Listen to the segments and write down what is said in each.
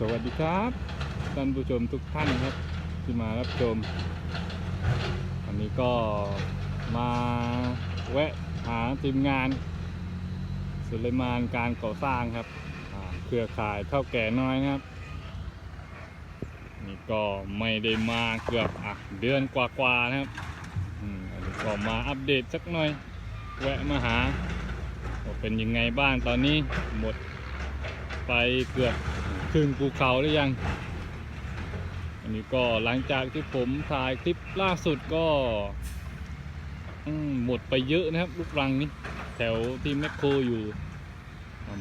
สวัสดีครับท่านผู้ชมทุกท่านครับที่มารับชมวันนี้ก็มาแวะหาทีมงาน สุเลมานการก่อสร้างครับเครือข่ายเท่าแก่น้อยนะครับ นี่ก็ไม่ได้มาเกือบอะเดือนกว่าๆนะครับอืมอันนี้ก็มาอัปเดตสักหน่อย แวะมาหาว่าเป็นยังไงบ้างตอนนี้หมดไปเกือบ ครึ่งภูเขาหรือยัง อันนี้ก็หลังจากที่ผมถ่ายคลิปล่าสุดก็หมดไปเยอะนะครับ ลูกรังนี้ แถวที่แมคโครอยู่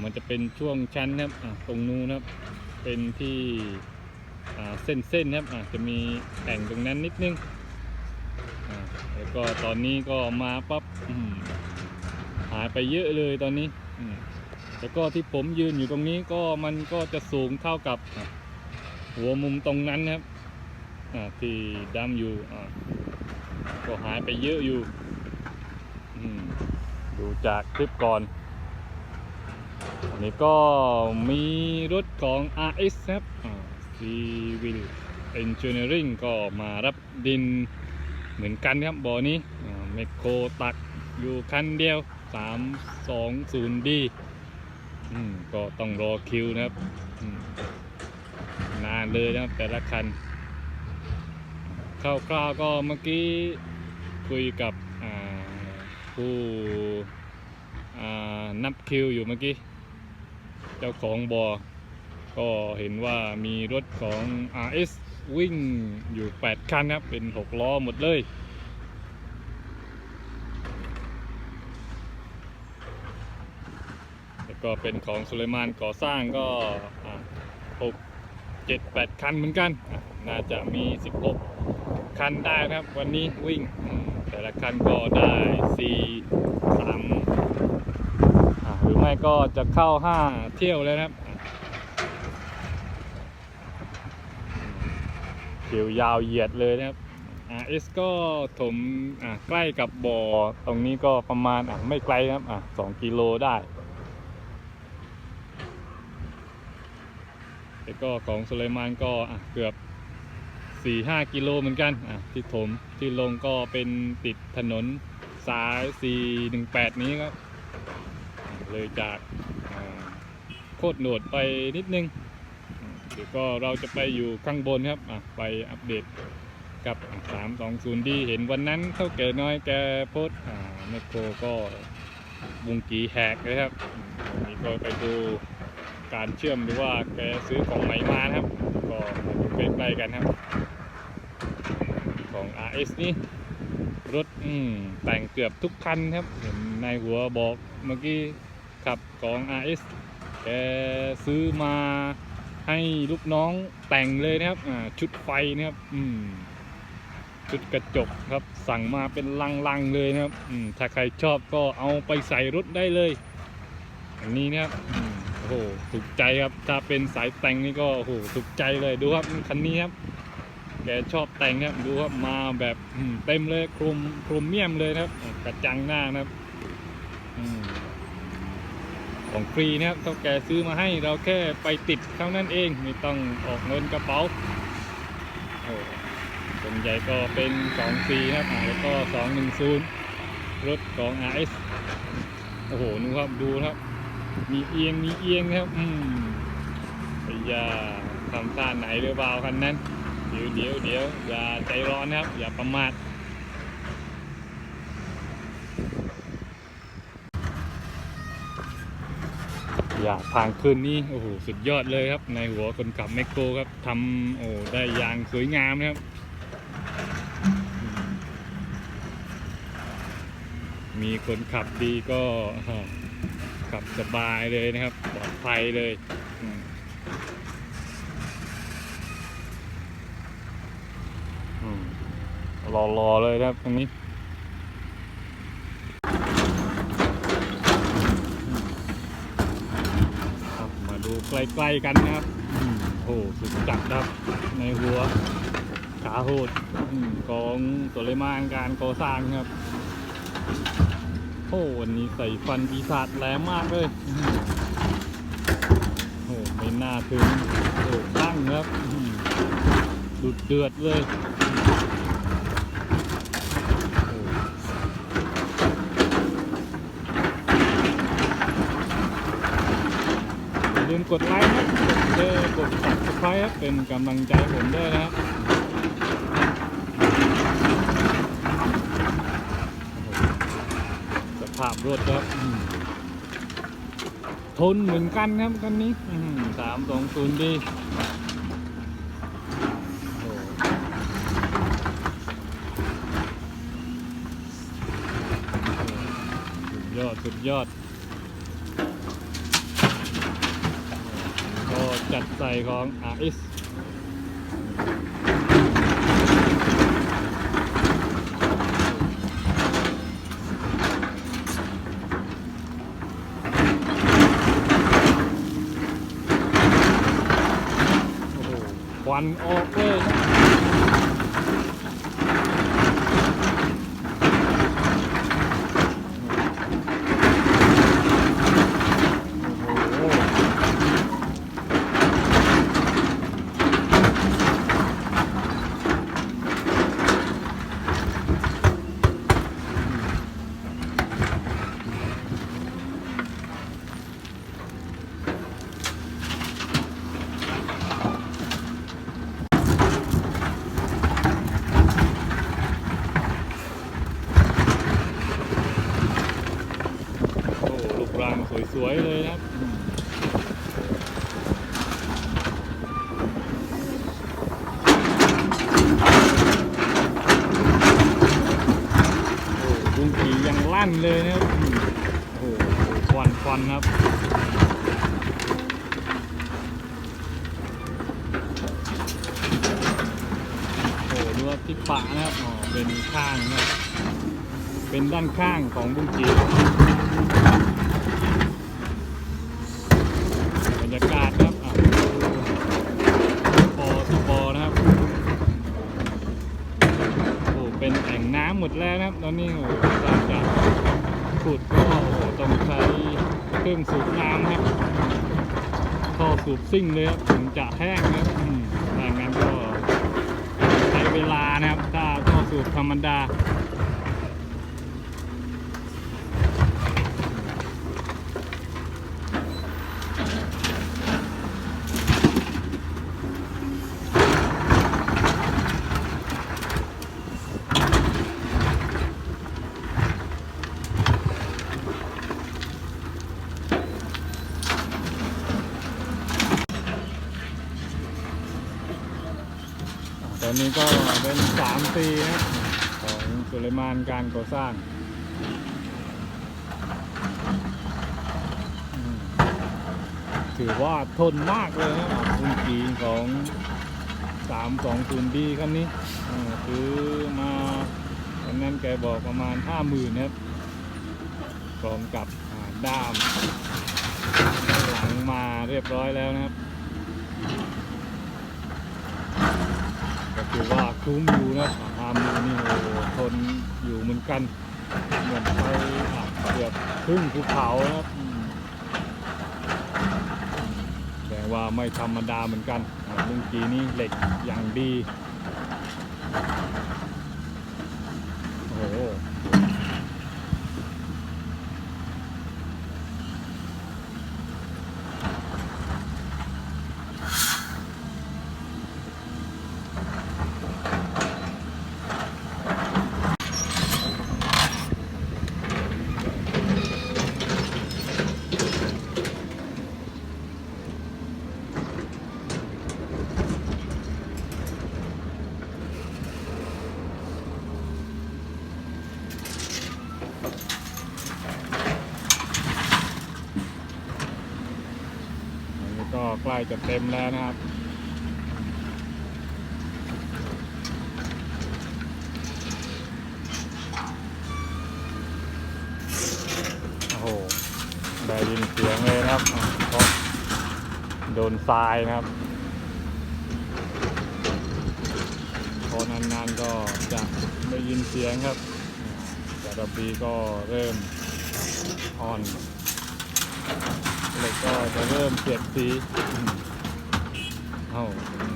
มันจะเป็นช่วงชั้นนะครับตรงนู้นนะครับ เป็นที่เส้นเส้นๆนะครับจะมีแอ่งตรงนั้นนิดนึงแล้วก็ตอนนี้ก็มาปั๊บหายไปเยอะเลยตอนนี้ แล้วก็ที่ผมยืนอยู่ตรงนี้ก็มันก็จะสูงเท่ากับหัวมุมตรงนั้นครับที่ดำอยู่ก็หายไปเยอะอยู่ดูจากคลิปก่อนอันนี้ก็มีรถของ RS ครับ Civil Engineering ก็มารับดินเหมือนกันครับบ่อนี้เมคโครตักอยู่คันเดียว 320D อืมก็ต้องรอคิวนะครับนานเลยนะครับแต่ละคันคร่าวๆก็เมื่อกี้คุยกับผู้นับคิวอยู่เมื่อกี้ เจ้าของบอ่อก็เห็นว่ามีรถของ RS วิ่งอยู่ 8 คันครับ เป็น 6 ล้อหมดเลย แล้ว ก็เป็นของสุเลมานก่อสร้างก็อ่า6 7 8คันเหมือนกัน น่าจะมี16คันได้ครับ วันนี้วิ่ง แต่ละคันก็ได้4 3อะหรือไม่ก็จะเข้า5เที่ยวเลยนะครับเขียวยาวเหยียดเลยนะครับ RS ก็ถมอะใกล้กับบ่อตรงนี้ก็ประมาณอะไม่ไกลครับอะ2กิโลได้ แล้วก็ของสุไลมานก็เกือบ 4-5 กิโลเหมือนกันที่ถมที่ลงก็เป็นติดถนนสาย 418 นี้ครับ เลยจากโคตรโหนดไปนิดนึง เดี๋ยวก็เราจะไปอยู่ข้างบนครับไปอัปเดตกับอะ320ดีเห็นวันนั้นเท่าเกิดน้อยแกโพสแมคโครก็บุงกีแหกเลยครับอืมวันนี้ก็ไปดู การเชื่อมหรือว่าแกซื้อของใหม่มานะครับ ก็มาดูใกล้ๆกันครับ ของ RS นี่รถอืมแต่งเกือบทุกคันครับเห็นนายหัวบอกเมื่อกี้ขับของ RS แกซื้อมาให้ลูกน้องแต่งเลยนะครับชุดไฟนะครับชุดกระจกครับ สั่งมาเป็นลังๆเลยนะครับถ้าใครชอบก็เอาไปใส่รถได้เลย อันนี้นะครับ โอ้โหถูกใจครับ ถ้าเป็นสายแต่งนี่ก็โอ้โหถูกใจเลยดูครับคันนี้ครับแกชอบแต่งครับดูครับมาแบบเต็มเลยโครมโครเมียมเลยนะครับ กระจังหน้านะครับอของฟรีนะครับเท่าแกซื้อมาให้เราแค่ไปติดเท่านั้นเองไม่ต้องออกเงินกระเป๋าโอ้ส่วนใหญ่ก็เป็น2ฟรีนะครับแล้วก็210รถของ RS โอ้โหนูครับดูครับ มีเอียงมีเอียงครับอืมอ้ยาทำท่าไหนหรือเปล่าคันนั้น เดี๋ยวเดี๋ยวเดี๋ยวอย่าใจร้อนนะครับ อย่าประมาทอย่าทางขึ้นนี่โอ้โหสุดยอดเลยครับ ในหัวคนขับแมคโครครับทำโอ้ได้อย่างสวยงามนะครับ มีคนขับดีก็ ขับสบายเลยนะครับปลอดภัยเลยรอรอเลยนะครับตรงนี้ครับมาดูใกล้ๆกันนะครับอืมโอ้สุดจัดครับในหัวขาโหดของสุเลมานการก่อสร้างครับ วันนี้ใส่ฟันปีศาจแหลมมากเลยโอ้ไม่น่าถึงโอ้ตั้งครับอื้อดุดเดือดเลยอย่าลืมกดไลค์ครับกดแชร์กด subscribe ครับเป็นกำลังใจผมด้วยนะครับโอ้โหสภาพ รถครับอื้อหือทนเหมือนกันครับคันนี้สามสองศูนย์ดีโอ้สุดยอด สุดยอด ก็จัดใส่ของ RS โอ้โหค วันออกเลยนะโอ้โหโอ้โหลูกรัง สวยเลยครับ โอ้บุ้งกียังลั่นเลยนะครับ โอ้ควันควันครับโอ้ดูว่าที่ปะนะครับอ๋อเป็นข้างนะ เป็นด้านข้างของบุ้งกีบรรยากาศครับอะปอที่ปอนะครับ โอ้ เป็นแอ่งน้ำหมด แล้วนี่โอ้หลังจากขุดก็โอ้ต้องใช้เครื่องสูบน้ำครับท่อสูบซิ่งเลยครับถึงจะแห้งนะครับถ้างั้นก็ใช้เวลานะครับ ถ้าท่อสูบธรรมดา ตอนนี้ก็เป็นสามปีนะของสุเลมานการก่อสร้างถือว่าทนมากเลยนะคุณกีของ 320D คันนี้ซื้อมาวันนั้นแกบอกประมาณ50,000ครับพร้อมกับด้ามหลังมาเรียบร้อยแล้วนะครับ ถือว่าคุ้มอยู่นะทำอยู่นี่โอทนอยู่เหมือนกัน เหมือนไปเกือบครึ่งภูเขานะครับอืมแต่ว่าไม่ธรรมดาเหมือนกันเมื่อกี้นี้เหล็กอย่างดี ก็ใกล้จะเต็มแล้วนะครับโอ้โหได้ยินเสียงเลยนะครับเพราะโดนทรายนะครับพอนานๆก็จะได้ยินเสียงครับแต่ระบีก็เริ่มอ่อน เล็กก็จะเริ่มเปลี่ยนสีเอ้า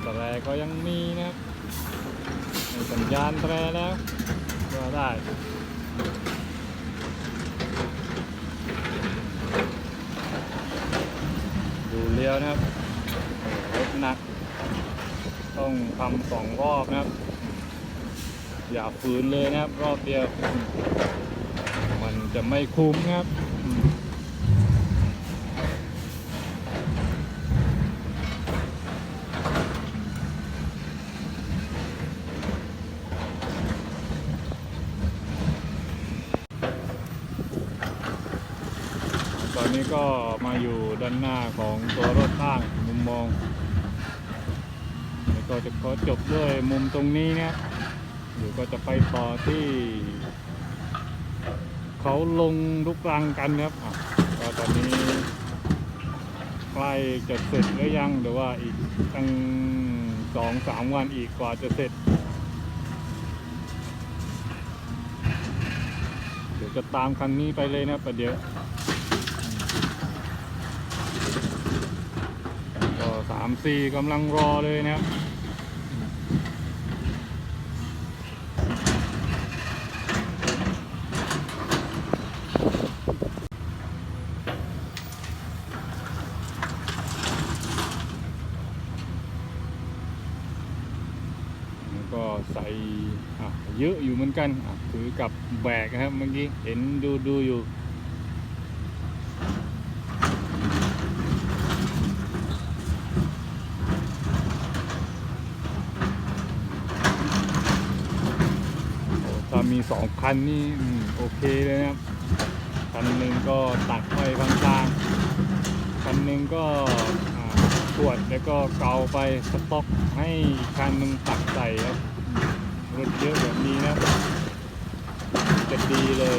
แตรก็ยังมีนะครับสัญญาณแตรแล้วก็ได้ดูเลี้ยวนะครับรถหนัก ต้องทำสองรอบนะครับ อย่าฝืนเลยนะครับ รอบเดียว มันจะไม่คุ้มนะครับอืมตอนนี้ ก็มาอยู่ด้านหน้าของตัวรถข้างมุมมองแล้วก็จะขอจบด้วยมุมตรงนี้เนี่ยเดี๋ยวก็จะไปต่อที่ เขาลงลุกรังกันครับก็ตอนนี้ใกล้จะเสร็จหรือยังหรือว่าอีกตั้งสองสามวันอีกกว่าจะเสร็จเดี๋ยวจะตามคันนี้ไปเลยนะประเดี๋ยวก็สามสี่กำลังรอเลยนะครับแล้วก็ใส่เยอะอยู่เหมือนกัน ถือกับแบกนะครับเมื่อกี้ เห็นดูดูอยู่ โอ้ถ้ามี สองคันนี่โอเคเลยนะครับ คันหนึ่งก็ตัดไปบางกลางๆคันหนึ่งก็ตรวจแล้วก็เกาไปสต็อกให้คันหนึ่งตักใส่ครับรถเยอะแบบนี้นะจะดีเลย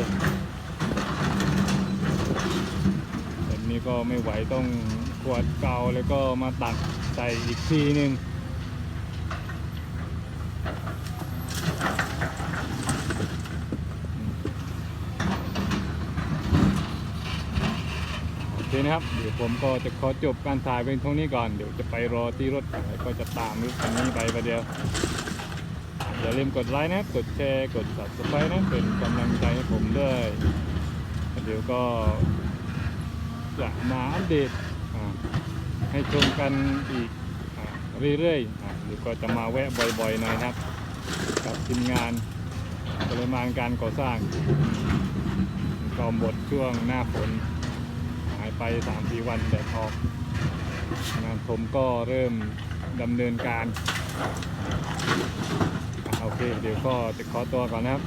แบบนี้ก็ไม่ไหวต้องขวดเกาแล้วก็มาตักใส่อีกทีหนึ่ง เคนะครับ เดี๋ยวผมก็จะขอจบการถ่ายเป็นเท่านี้ก่อน เดี๋ยวจะไปรอที่รถก็จะตามรถคันนี้ไปประเดี๋ยว อย่าลืมกดไลค์นะ กดแชร์ กด subscribe นะ เป็นกำลังใจให้ผมด้วย เดี๋ยวก็จะมาอัปเดตให้ชมกันอีกอเรื่อยๆเดี๋ยวก็จะมาแวะบ่อยๆหน่อยนะครับ กับทีมงานปริมาณการก่อสร้างก็หมดช่วงหน้าฝน ไป3าสี่วันแดดออกงานผมก็เริ่มดำเนินการ โอเค เดี๋ยวก็จะขอตัวก่อนนะครับ